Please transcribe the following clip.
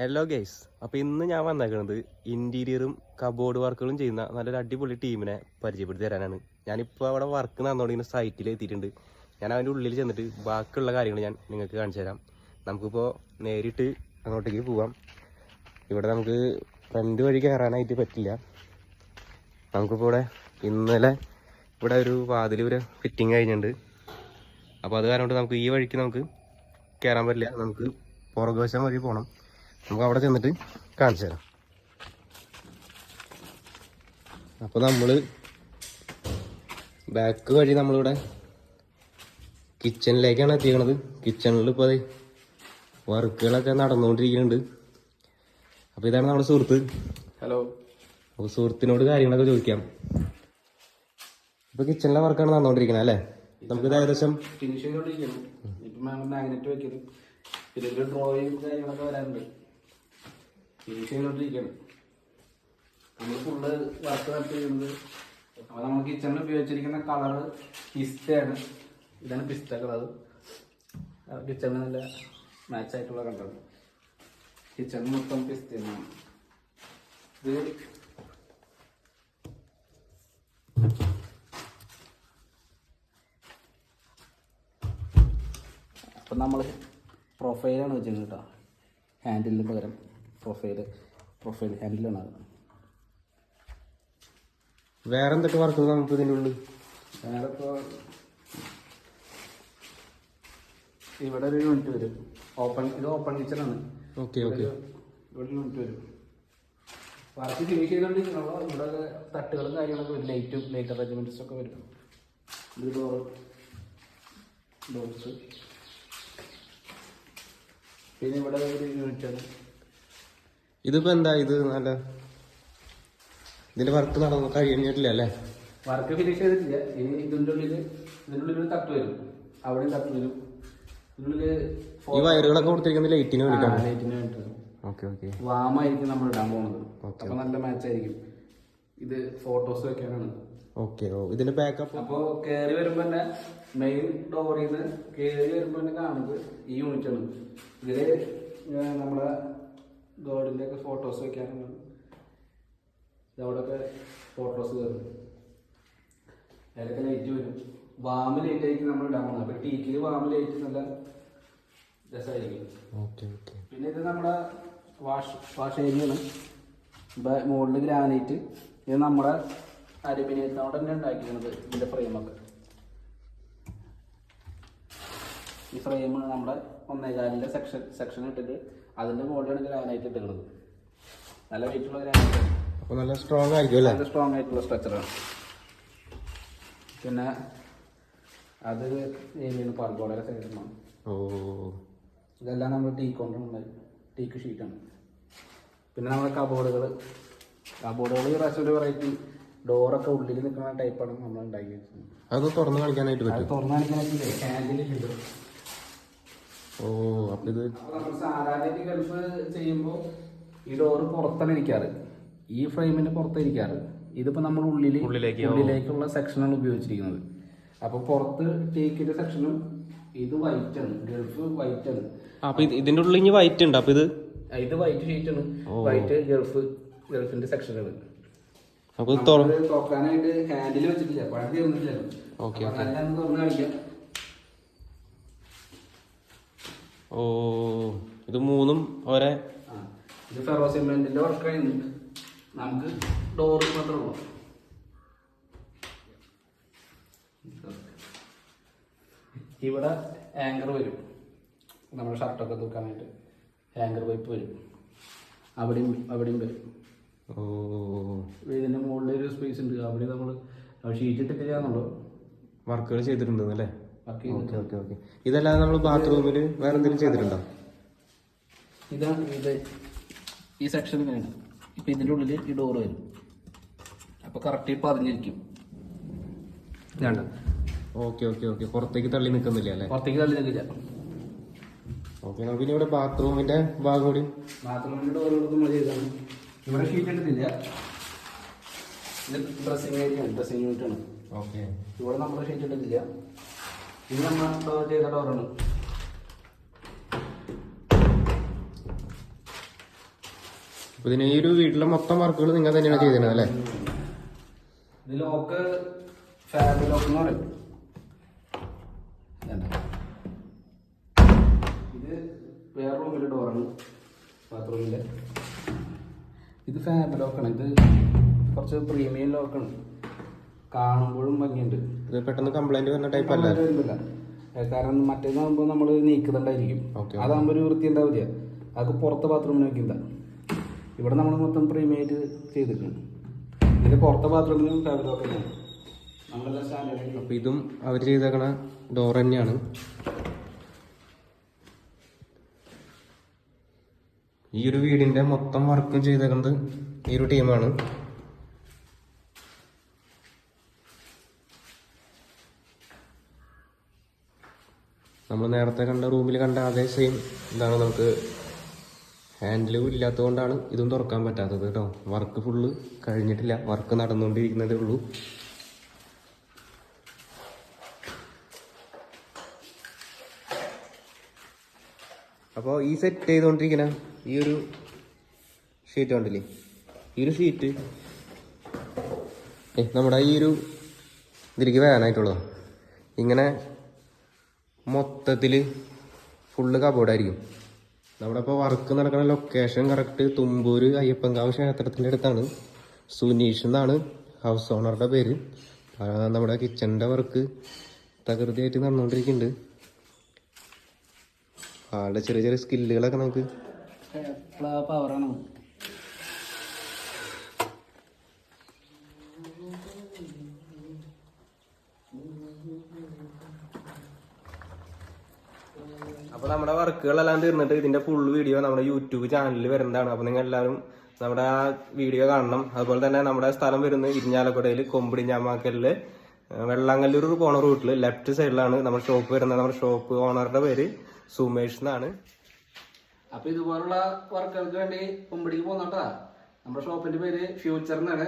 Hello guys അപ്പോൾ ഇന്ന് ഞാൻ വന്നേക്കുന്നത് ഇന്റീരിയറും കബോർഡ് വർക്കുകളും ചെയ്യുന്ന നല്ലൊരു അടിപൊളി ടീമിനെ പരിചയപ്പെടുത്തി തരാനാണ്. ഞാനിപ്പോൾ അവിടെ വർക്ക് നടന്നുകൊണ്ടിരിക്കുന്ന സൈറ്റിൽ എത്തിയിട്ടുണ്ട്. ഞാൻ അവന്റെ ഉള്ളിൽ ചെന്നിട്ട് ബാക്കിയുള്ള കാര്യങ്ങൾ ഞാൻ നിങ്ങൾക്ക് കാണിച്ചു തരാം. നമുക്കിപ്പോൾ നേരിട്ട് അങ്ങോട്ടേക്ക് പോവാം. ഇവിടെ നമുക്ക് ഫ്രണ്ട് വഴി കയറാനായിട്ട് പറ്റില്ല. നമുക്കിപ്പോൾ ഇവിടെ ഇന്നലെ ഇവിടെ ഒരു വാതിൽ ഒരു ഫിറ്റിംഗ് കഴിഞ്ഞിട്ടുണ്ട്. അപ്പോൾ അത് കാരണം നമുക്ക് ഈ വഴിക്ക് നമുക്ക് കയറാൻ പറ്റില്ല. നമുക്ക് പുറകുവശം വഴി പോകണം നമുക്ക് അവിടെ ചെന്നിട്ട് കാണിച്ചു തരാം. അപ്പോൾ നമ്മൾ ബാക്ക് വഴി നമ്മളിവിടെ കിച്ചണിലേക്കാണ് എത്തിക്കണത്. കിച്ചണിൽ ഇപ്പോൾ വർക്കുകളൊക്കെ നടന്നുകൊണ്ടിരിക്കുന്നുണ്ട്. അപ്പോൾ ഇതാണ് നമ്മുടെ സുഹൃത്ത്. ഹലോ അപ്പോൾ സുഹൃത്തിനോട് കാര്യങ്ങളൊക്കെ ചോദിക്കാം. ഇപ്പോൾ കിച്ചണിലെ വർക്കാണ് നടന്നുകൊണ്ടിരിക്കുന്നത് അല്ലേ? നമുക്ക് ഏകദേശം ഫിനിഷിംഗ് മാഗ്നറ്റ് വെക്കലും പിന്നെ ഡ്രോയിങ് കാര്യങ്ങളൊക്കെ വരാനുണ്ട്. ഫിനിഷ് ചെയ്തോണ്ടിരിക്കണം നമ്മൾ ഫുള്ള് വർക്ക് ചെയ്യുന്നത് അപ്പോൾ നമ്മൾ കിച്ചണിൽ ഉപയോഗിച്ചിരിക്കുന്ന കളറ് പിസ്തയാണ്. ഇതാണ് പിസ്ത കളർ കിച്ചണിൽ നല്ല മാച്ച് ആയിട്ടുള്ള കളറാണ് കിച്ചണിൽ മൊത്തം പിസ്തയാണ്. ഇത് അപ്പം നമ്മൾ പ്രൊഫൈലാണ് വെച്ചിരുന്നത് കേട്ടോ ഹാൻഡിലിന് പകരം. പ്രൊഫൈൽ പ്രൊഫൈൽ ഹാൻഡിലാണ് അത്. വേറെ എന്തൊക്കെ വർക്കുകൾ നമുക്ക് ഇതിന്റെ ഉള്ളിൽ? വേറെ ഇപ്പോൾ ഇവിടെ ഒരു യൂണിറ്റ് വരും. ഓപ്പൺ ഇത് ഓപ്പൺ കിച്ചണാണ് ഓക്കെ ഓക്കെ ഇവിടെ യൂണിറ്റ് വരും. വർക്ക് ഫിനിഷ് ചെയ്തുകൊണ്ടിരിക്കുന്നുള്ള ഇവിടെ തട്ടുകളും കാര്യങ്ങളൊക്കെ വരും. ലൈറ്റും ലൈറ്റ് അറേഞ്ച്മെന്റ്സ് ഒക്കെ വരും. ഇത് ഡോറ് ഡോർസ് പിന്നെ ഇവിടെ ഒരു യൂണിറ്റ് ആണ് ഇതിപ്പോ എന്താ ഇത് നല്ല ഇതിന്റെ വർക്ക് നടന്നു കഴിഞ്ഞിട്ടില്ല അല്ലേ? വർക്ക് ഫിനിഷ് ചെയ്തിട്ടില്ല. ഇനി ഇതിന്റെ ഉള്ളിൽ ഇതിന്റെ ഉള്ളിൽ ഒരു തട്ട് വരും. അവിടെയും തട്ട് വരും. ഇതിനുള്ളിൽ ഈ വയറുകളൊക്കെ കൊടുത്തിരിക്കുന്ന ലൈറ്റിന് വേണ്ടിയിട്ടാണ്? ലൈറ്റിന് വേണ്ടി വരും ഓക്കെ ഓക്കെ വാമായിരിക്കും നമ്മൾ ഇടാൻ പോകുന്നത്. അപ്പൊ നല്ല മാച്ച് ആയിരിക്കും. ഇത് ഫോട്ടോസ് വെക്കാനാണ്. ഓക്കെ ഓ ഇതിന്റെ ബാക്കപ്പ് അപ്പോ കയറി വരുമ്പോ തന്നെ മെയിൻ ഡോറിൽ നിന്ന് കേറി വരുമ്പോ തന്നെ കാണുന്നത് ഈ യൂണിറ്റ് ആണ്. ഇതിൽ നമ്മളെ ഗോഡിന്റെ ഒക്കെ ഫോട്ടോസ് വെക്കാനാണ് ഇതവിടെയൊക്കെ ഫോട്ടോസ് കയറും അതിലൊക്കെ ലൈറ്റ് വരും. വാമ് ലൈറ്റ് ആയിരിക്കും നമ്മൾ ഡൗൺ പോകുന്നത് അപ്പൊ ടീക്കിൽ വാമ് ലൈറ്റ് നല്ല രസമായിരിക്കും. പിന്നെ ഇത് നമ്മുടെ വാഷ് വാഷ് ഏരിയയാണ് മുകളിൽ ഗ്രാനൈറ്റ് ഇത് നമ്മുടെ അലുമിനിയത്തിനോട് തന്നെ ഉണ്ടാക്കിയിരുന്നത് ഇതിന്റെ ഫ്രെയിമൊക്കെ ഈ ഫ്രെയിം നമ്മുടെ ഒന്നേകാലിന്റെ സെക്ഷൻ സെക്ഷൻ ഇട്ടിട്ട് അതിന്റെ മുകളിലാണ് ഗ്രാനൈറ്റ് ഇട്ടുള്ളത് നല്ല വെയിറ്റുള്ള ഗ്രാനൈറ്റ് അപ്പോൾ നല്ല സ്ട്രോങ് ആയിരിക്കും അല്ലേ? നല്ല സ്ട്രോങ് ആയിട്ടുള്ള സ്ട്രക്ചറാണ് പിന്നെ അത് ഏരിയാണ് പാൽക്കോടയുടെ സൈഡിലാണ് ഓ. ഇതെല്ലാം നമ്മൾ ടീ കൊണ്ടുണ്ടായി ടീക്ക് ഷീറ്റാണ് പിന്നെ നമ്മുടെ കബോർഡുകൾ കബോർഡുകൾ പ്രാവശ്യം ഒരു വെറൈറ്റി ഡോറൊക്കെ ഉള്ളിൽ നിൽക്കുന്ന ടൈപ്പാണ് നമ്മൾ ഉണ്ടാക്കിയത് അത് തുറന്ന് കളിക്കാനായിട്ട് പറ്റും. തുറന്നു കളിക്കാനായിട്ട് ഹാൻഡിൽ ഓ അപ്പൊ ഇത് സാധാരണ ഗൾഫ് ചെയ്യുമ്പോൾ ഈ ഡോറ് പുറത്താണ് ഇരിക്കാറ്. ഈ ഫ്രെയിമിന്റെ പുറത്താണ് ഇരിക്കാറ്. ഇതിപ്പോ നമ്മൾ ഉള്ളിൽ ഉള്ളിലേക്ക്, ഉള്ളിലേക്കുള്ള സെക്ഷനാണ് ഉപയോഗിച്ചിരിക്കുന്നത്. അപ്പൊ പുറത്ത് ടേക്കിന്റെ സെക്ഷനും ഇത് വൈറ്റ് ആണ്. ഗൾഫ് വൈറ്റ് ആണ്. അപ്പൊ ഇതിന്റെ ഉള്ളിൽ ഇനി വൈറ്റ് ഉണ്ട്. അപ്പൊ ഇത് ഇത് വൈറ്റ് ഷീറ്റ് ആണ്. വൈറ്റ് ഗൾഫ് ഗൾഫിന്റെ സെക്ഷനാണ്. അപ്പൊ തുറക്കാനായിട്ട് ഹാൻഡിൽ വെച്ചിട്ടില്ല. പഴം തീർന്നിട്ടില്ല ഓക്കെ, ഒന്ന് കാണിക്കാം. ഓ ഇത് മൂന്നും ഒരേ? ഇത് ഫെറോ സിമെന്റിന്റെ വർക്ക് കഴിഞ്ഞിട്ട് നമുക്ക് ഡോറ് മാത്രമേ ഉള്ളൂ ഇവിടെ ആങ്കർ വരും. നമ്മുടെ ഷർട്ടൊക്കെ തൂക്കാനായിട്ട് ആങ്കർ പൈപ്പ് വരും. അവിടെയും അവിടെയും വരും. ഓ. ഇതിന്റെ മുകളിൽ ഒരു സ്പേസ് ഉണ്ട്. അവിടെ നമ്മൾ ഷീറ്റ് ഇട്ടിട്ടില്ലാന്നുള്ളൂ വർക്കുകൾ ചെയ്തിട്ടുണ്ട് അല്ലേ ഓക്കെ ഓക്കെ ഓക്കെ ഇതല്ലാതെ നമ്മൾ ബാത്റൂമിൽ വേറെ എന്തെങ്കിലും ചെയ്തിട്ടുണ്ടോ? ഇതാ ഇത് ഈ സെക്ഷൻ ഇങ്ങനെയാണ് ഇപ്പൊ ഇതിന്റെ ഉള്ളിൽ ഈ ഡോർ വരും. അപ്പൊ കറക്റ്റ് പതിഞ്ഞിരിക്കും. ഇതാണ്ട. ഓക്കെ ഓക്കെ ഓക്കെ പുറത്തേക്ക് തള്ളി നിൽക്കുന്നില്ല അല്ലേ? പുറത്തേക്ക് തള്ളി നിൽക്കില്ല ഓക്കെ നമുക്ക് ഇനി ഇവിടെ ബാത്റൂമിന്റെ ഭാഗം കൂടി. ബാത്റൂമിന്റെ ഡോർ നമ്മൾ ചെയ്താണ് ഇവിടെ ഷീറ്റ് എടുത്തില്ല. ഇത് ഡ്രസ്സിംഗ് ഏരിയ ഡ്രസ്സിംഗ് യൂണിറ്റ് ആണ്. ഓക്കെ ഇവിടെ നമ്മൾ ഷീറ്റ് എടുത്തില്ല. ഇത് നമ്മൾ ഡോർ ചെയ്ത ഡോറാണ് ഇതിന് ഈ ഒരു വീട്ടിലെ മൊത്തം വർക്കുകൾ നിങ്ങൾ തന്നെയാണ് ചെയ്തിരുന്നത് അല്ലേ? ഇത് ലോക്ക് ഫാബ് ലോക്ക് എന്ന് പറയും. ഇത് വേറെ റൂമിലെ ഡോറാണ് ബാത്റൂമിന്റെ ഇത് ഫാബ് ലോക്കാണ് ഇത് കുറച്ച് പ്രീമിയം ലോക്കാണ് കാണുമ്പോഴും ഭംഗിയുണ്ട്. ഇത് പെട്ടെന്ന് കംപ്ലൈന്റ് വരുന്ന ടൈപ്പ് അല്ല? വരുന്നില്ല. കാരണം മറ്റേതാകുമ്പോൾ നമ്മൾ നീക്കുന്നുണ്ടായിരിക്കും. അതാകുമ്പോൾ ഒരു വൃത്തി ഉണ്ടാവില്ല അതൊക്കെ പുറത്തെ ബാത്റൂമിന് വെക്കുന്ന ഇവിടെ നമ്മൾ മൊത്തം പ്രീമിയായിട്ട് ചെയ്തിട്ടുണ്ട്. ഇതിന്റെ പുറത്തെ ബാത്റൂമിന് ഫാബ് ലോക്കാണ് നമ്മളെല്ലാം സ്റ്റാൻഡേർഡ് അപ്പൊ ഇതും അവർ ചെയ്തേക്കണ ഡോർ തന്നെയാണ്. ഈ ഒരു വീടിന്റെ മൊത്തം വർക്കും ചെയ്തേക്കുന്നത് ഈ ഒരു ടീമാണ് നമ്മൾ നേരത്തെ കണ്ട റൂമിൽ കണ്ട അതേ സെയിം ഇതാണ് നമുക്ക് ഹാൻഡിലും ഇല്ലാത്തതുകൊണ്ടാണ് ഇതും തുറക്കാൻ പറ്റാത്തത് കേട്ടോ. വർക്ക് ഫുള്ള് കഴിഞ്ഞിട്ടില്ല. വർക്ക് നടന്നുകൊണ്ടിരിക്കുന്നതേ ഉള്ളൂ. അപ്പോൾ ഈ സെറ്റ് ചെയ്തുകൊണ്ടിരിക്കുന്ന ഈ ഒരു ഷീറ്റ് കണ്ടില്ലേ? ഈ ഒരു ഷീറ്റ് നമ്മുടെ ഈ ഒരു ഇതിലേക്ക് വേനായിട്ടുള്ളതാണ് ഇങ്ങനെ മൊത്തത്തിൽ ഫുള്ള് കബോർഡായിരിക്കും നമ്മുടെ ഇപ്പോൾ വർക്ക് നടക്കുന്ന ലൊക്കേഷൻ കറക്റ്റ് തുമ്പൂര് അയ്യപ്പൻകാവ് ക്ഷേത്രത്തിന്റെ അടുത്താണ്. സുനീഷ് എന്നാണ് ഹൗസ് ഓണറുടെ പേര്. നമ്മുടെ കിച്ചണിന്റെ വർക്ക് തകൃതിയായിട്ട് നടന്നുകൊണ്ടിരിക്കുന്നുണ്ട് ആളുടെ ചെറിയ ചെറിയ സ്കില്ലുകളൊക്കെ നമുക്ക് അപ്പോൾ നമ്മുടെ വർക്കുകളെല്ലാം തീർന്നിട്ട് ഇതിന്റെ ഫുൾ വീഡിയോ നമ്മുടെ യൂട്യൂബ് ചാനലിൽ വരുന്നതാണ്. അപ്പോൾ നിങ്ങൾ എല്ലാവരും നമ്മുടെ ആ വീഡിയോ കാണണം. അതുപോലെ തന്നെ നമ്മുടെ സ്ഥലം വരുന്നത് ഇരിഞ്ഞാലക്കുടയിൽ കൊമ്പിടിഞ്ഞാമാക്കലിൽ വെള്ളാങ്കല്ലൂർ പോണ റൂട്ടിൽ ലെഫ്റ്റ് സൈഡിലാണ് നമ്മുടെ ഷോപ്പ് വരുന്നത്. നമ്മുടെ ഷോപ്പ് ഓണറുടെ പേര് സുമേഷ് എന്നാണ്. അപ്പൊ ഇതുപോലുള്ള വർക്കുകൾക്ക് വേണ്ടി കൊമ്പിടിക്ക് പോന്നോട്ടാ. നമ്മുടെ ഷോപ്പിന്റെ പേര് ഫ്യൂച്ചർ എന്നാണ്.